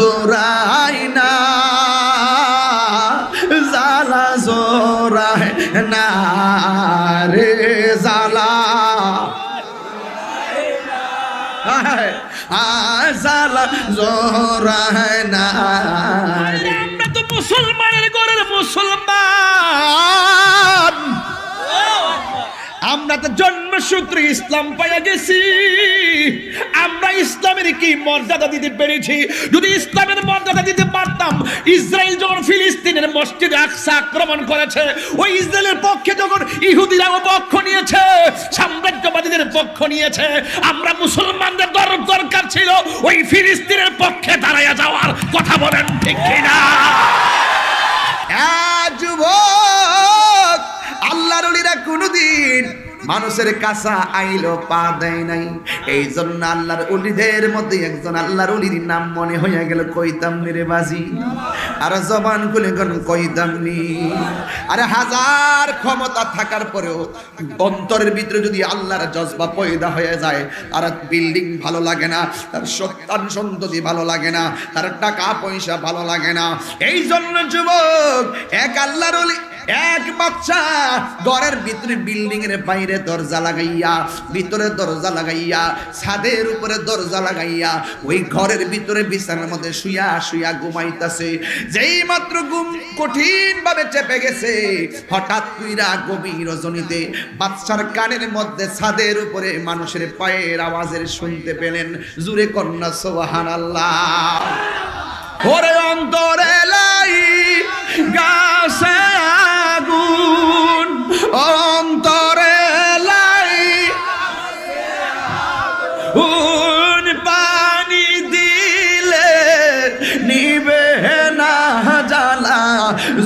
জোরাই না জালা জোরাই না রে জালা আজালা জোরাই না আমরা তো মুসলমানের ঘরের মুসলমান। আমরা তো জন্মসূত্রে ইসলাম পাইয়া গেছি। আমরা ইসলামের কি মর্যাদা দিতে পেরেছি? যদি ইসলামের মর্যাদা দিতে পারতাম ইসরায়েল যখন ফিলিস্তিনের মসজিদে আকসা আক্রমণ করেছে ওই ইসরায়েলের পক্ষে যখন ইহুদিরাও পক্ষ নিয়েছে সাম্রাজ্যবাদীদের পক্ষ নিয়েছে আমরা মুসলমানদের দর- দরকার ছিল ওই ফিলিস্তিনের পক্ষে দাঁড়াইয়া যাওয়ার কথা বলেন ঠিক কিনা? হ্যাঁ, যুবক আল্লাহর কোনদিন মানুষের কাছা আইলো পা দেয় নাই। এই জন্য আল্লাহর অলিদের মধ্যে একজন আল্লাহর অলির নাম মনে হইয়া গেল কইতাম রে বাজি। আর জবান খুলে গন কইতাম নি আরে হাজার ক্ষমতা থাকার পরেও অন্তরের ভিতরে যদি আল্লাহর জজবা পয়দা হয়ে যায়, তার বিল্ডিং ভালো লাগে না, তার সন্তান সন্ততি ভালো লাগে না, তার টাকা পয়সা ভালো লাগে না। এই জন্য যুবক, এক আল্লাহর অলি এক বাচ্চা ঘরের ভিতরে বিল্ডিং এর বাইরে দরজা লাগাইয়া, ভিতরে দরজা লাগাইয়া, ছাদের উপরে দরজা লাগাইয়া, ওই ঘরের ভিতরে বিছানার মধ্যে শুয়া শুয়া ঘুমাইতাছে। যেই মাত্র ঘুম কঠিন ভাবে চেপে গেছে, হঠাৎ তুইরা গভীর রজনীতে বাচ্চার কানের মধ্যে ছাদের উপরে মানুষের পায়ের আওয়াজের শুনতে পেলেন জুরে কন্যা সোহান আল্লাহ ওরে অন্তরে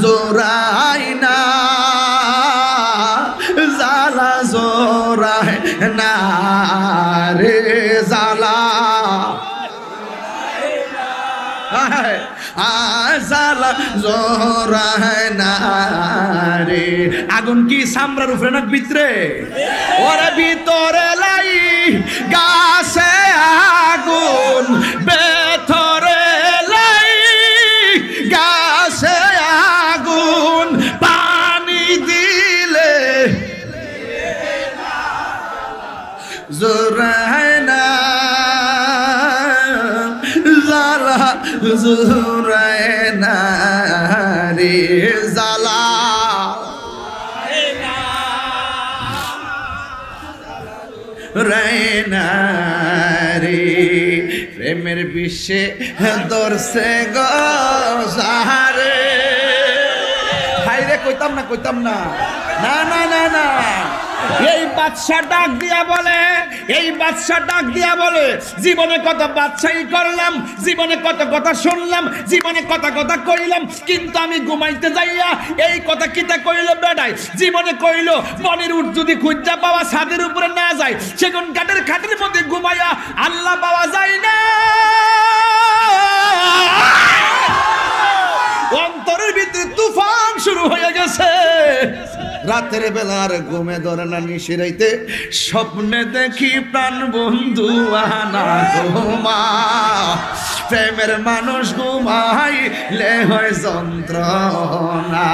জোরাই না আজালা জোরায় না রে আগুন কি সামরার উপরে না ভিতরে ওরে ভিতরে লাই না জালা জোরায় না রে জালা। রেনা রে প্রেমের বিশ্বে দর্শে গো সাহারে। হাইরে, কইতাম না কইতাম না। না না না না। এই বাদশা ডাক দিয়া বলে এই বাদশা ডাক দিয়া বলে, জীবনে কত বাদশাই করলাম, জীবনে কত কথা শুনলাম, জীবনে কত কথা কইলাম, কিন্তু আমি ঘুমাইতে যাইয়া এই কথা কিতা কইল বেড়াই? জীবনে কইল মনের উঠ যদি খুঁজা পাওয়া ছাদের উপরে না যায়, সেগুন কাঠের খাটের মধ্যে ঘুমাইয়া আল্লাহ রাতের বেলার ঘুমে ধরে না নিশিরাইতে স্বপ্নে দেখি প্রাণ বন্ধু আনা ঘুমা। প্রেমের মানুষ ঘুমাই লে হয় যন্ত্রণা।